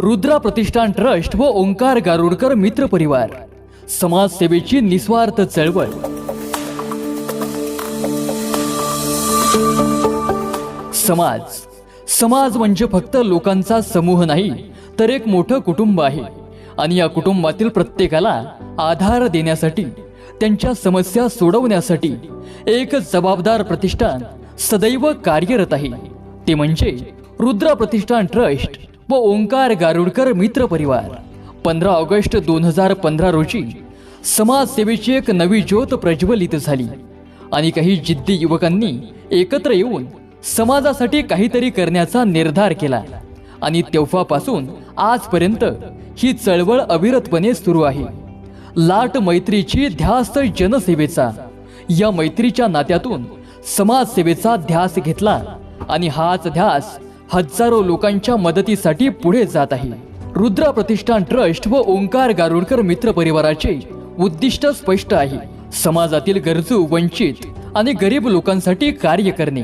रुद्रा प्रतिष्ठान trust व ओंकार गारुडकर मित्र परिवार. समाजसेवेची निस्वार्थ चळवळ. समाज. समाज म्हणजे फक्त लोकांचा समूह नाही तर एक मोठं कुटुंब आहे. आणि या कुटुंबातील प्रत्येकाला आधार देण्यासाठी त्यांच्या समस्या सोडवण्यासाठी एक जबाबदार प्रतिष्ठान सदैव कार्यरत आहे. ते म्हणजे रुद्रा प्रतिष्ठान ट्रस्ट. व ओंकार गारुडकर मित्र परिवार. पंधरा ऑगस्ट दोन हजार पंधरा रोजी समाजसेवेची एक नवी ज्योत प्रज्वलित झाली. आणि काही जिद्दी युवकांनी एकत्र येऊन समाजासाठी काहीतरी करण्याचा निर्धार केला. आणि तेव्हापासून आजपर्यंत ही चळवळ अविरतपणे सुरू आहे. लाट मैत्रीची ध्यास जनसेवेचा या मैत्रीच्या नात्यातून समाजसेवेचा ध्यास घेतला आणि हाच ध्यास हजारो लोकांच्या मदतीसाठी पुढे जात आहे. रुद्रा प्रतिष्ठान ट्रस्ट व ओंकार गारुडकर मित्र परिवाराचे उद्दिष्ट स्पष्ट आहे. समाजातील गरजू वंचित आणि गरीब लोकांसाठी कार्य करणे.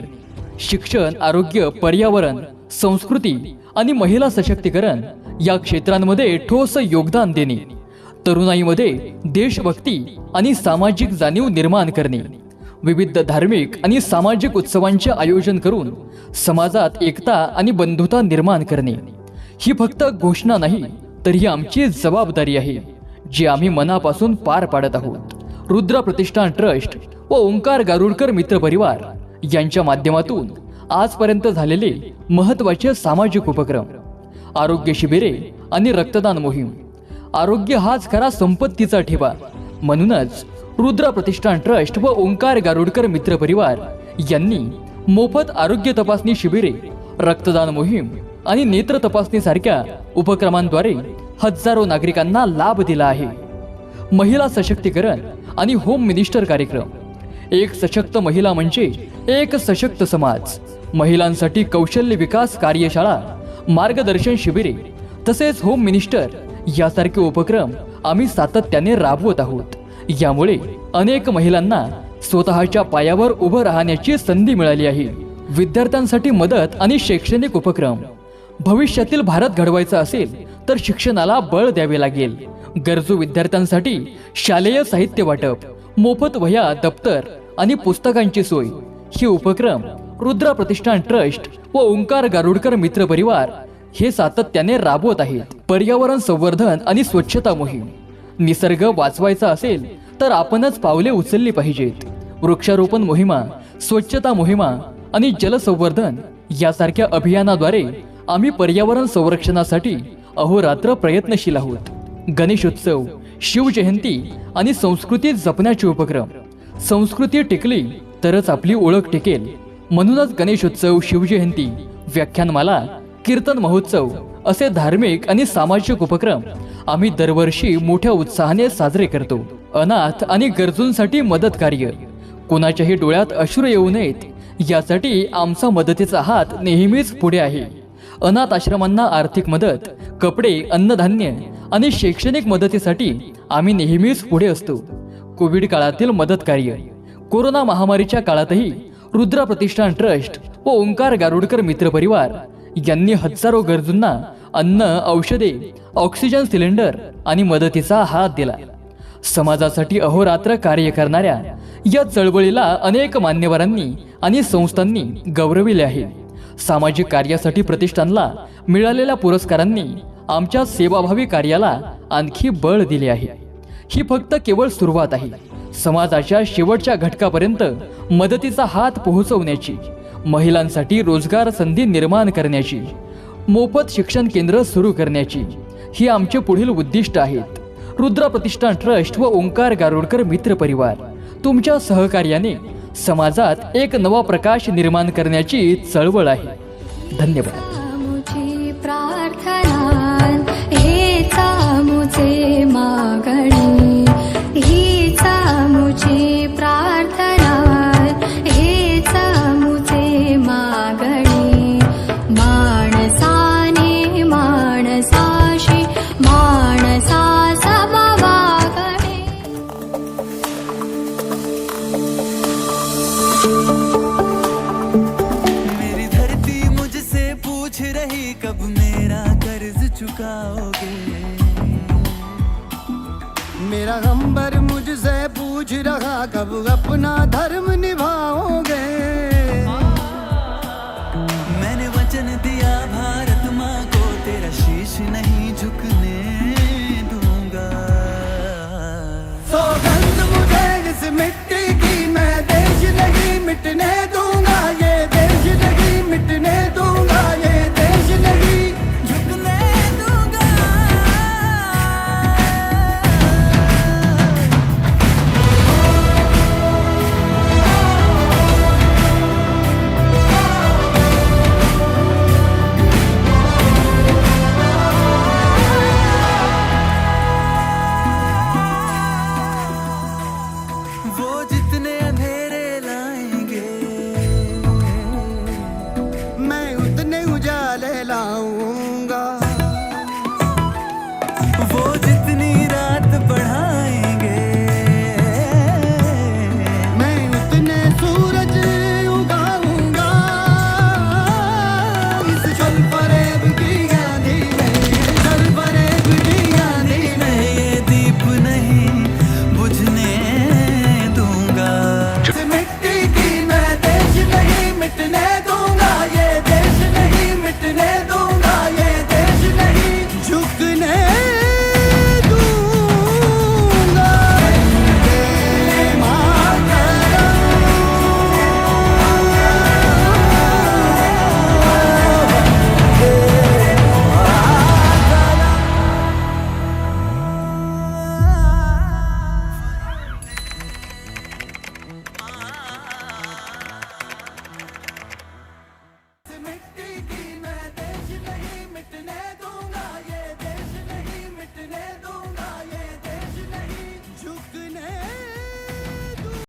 शिक्षण आरोग्य पर्यावरण संस्कृती आणि महिला सशक्तीकरण या क्षेत्रांमध्ये ठोस योगदान देणे. तरुणाईमध्ये देशभक्ती आणि सामाजिक जाणीव निर्माण करणे. विविध धार्मिक आणि सामाजिक उत्सवांचे आयोजन करून समाजात एकता आणि बंधुता निर्माण करणे. ही फक्त घोषणा नाही तर ही आमची जबाबदारी आहे जी आम्ही मनापासून पार पाडत आहोत. रुद्र प्रतिष्ठान ट्रस्ट व ओंकार गारुडकर मित्र परिवार यांच्या माध्यमातून आजपर्यंत झालेले महत्त्वाचे सामाजिक उपक्रम आरोग्य शिबिरे आणि रक्तदान मोहीम. आरोग्य हाच खरा संपत्तीचा ठेवा म्हणूनच रुद्र प्रतिष्ठान ट्रस्ट व ओंकार गारुडकर मित्र परिवार यांनी मोफत आरोग्य तपासणी शिबिरे रक्तदान मोहीम आणि नेत्र तपासणीसारख्या उपक्रमांद्वारे हजारो नागरिकांना लाभ दिला आहे. महिला सशक्तीकरण आणि होम मिनिस्टर कार्यक्रम. एक सशक्त महिला म्हणजे एक सशक्त समाज. महिलांसाठी कौशल्य विकास कार्यशाळा मार्गदर्शन शिबिरे तसेच होम मिनिस्टर यासारखे उपक्रम आम्ही सातत्याने राबवत आहोत. यामुळे अनेक महिलांना स्वतःच्या पायावर उभं राहण्याची संधी मिळाली आहे. विद्यार्थ्यांसाठी मदत आणि शैक्षणिक उपक्रम. भविष्यातील भारत घडवायचा असेल तर शिक्षणाला बळ द्यावे लागेल. गरजू विद्यार्थ्यांसाठी शालेय साहित्य वाटप मोफत वह्या दप्तर आणि पुस्तकांची सोय. हे उपक्रम रुद्रा प्रतिष्ठान ट्रस्ट व ओंकार गारुडकर मित्र परिवार हे सातत्याने राबवत आहेत. पर्यावरण संवर्धन आणि स्वच्छता मोहीम. निसर्ग वाचवायचा असेल तर आपणच पावले उचलली पाहिजेत. वृक्षारोपण मोहिमा स्वच्छता मोहिमा आणि जलसंवर्धन यासारख्या अभियानाद्वारे आम्ही पर्यावरण संरक्षणासाठी अहोरात्र प्रयत्नशील आहोत. गणेशोत्सव शिवजयंती आणि संस्कृती जपण्याचे उपक्रम. संस्कृती टिकली तरच आपली ओळख टिकेल. म्हणूनच गणेशोत्सव शिवजयंती व्याख्यानमाला कीर्तन महोत्सव असे धार्मिक आणि सामाजिक उपक्रम आम्ही दरवर्षी मोठ्या उत्साहाने साजरे करतो. अनाथ आणि गरजूंसाठी मदत कार्य. कोणाच्याही डोळ्यात अश्रू येऊ नयेत. यासाठी आमचा मदतीचा हात नेहमीच पुढे आहे. अनाथ आश्रमांना आर्थिक मदत कपडे अन्नधान्य आणि शैक्षणिक मदतीसाठी आम्ही नेहमीच पुढे असतो. कोविड काळातील मदत कार्य. कोरोना महामारीच्या काळातही रुद्रा प्रतिष्ठान ट्रस्ट व ओंकार गारुडकर मित्र परिवार यांनी हजारो गरजूंना अन्न औषधे ऑक्सिजन सिलेंडर आणि मदतीचा हात दिला. समाजासाठी अहोरात्र कार्य करणाऱ्या या चळवळीला अनेक मान्यवरांनी आणि संस्थांनी गौरविले आहे. सामाजिक कार्यासाठी प्रतिष्ठानला मिळालेल्या पुरस्कारांनी आमच्या सेवाभावी कार्याला आणखी बळ दिले आहे. ही फक्त केवळ सुरुवात आहे. समाजाच्या शेवटच्या घटकापर्यंत मदतीचा हात पोहोचवण्याची महिलांसाठी रोजगार संधी निर्माण करण्याची मोफत शिक्षण केंद्र सुरू करण्याची ही आमचे पुढील उद्दिष्ट आहेत. रुद्र प्रतिष्ठान ट्रस्ट व ओंकार गारुडकर मित्र परिवार तुमच्या सहकार्याने समाजात एक नवा प्रकाश निर्माण करण्याची चळवळ आहे. धन्यवाद. प्रार्थना हेचा गंबर रहा कब अपना धर्म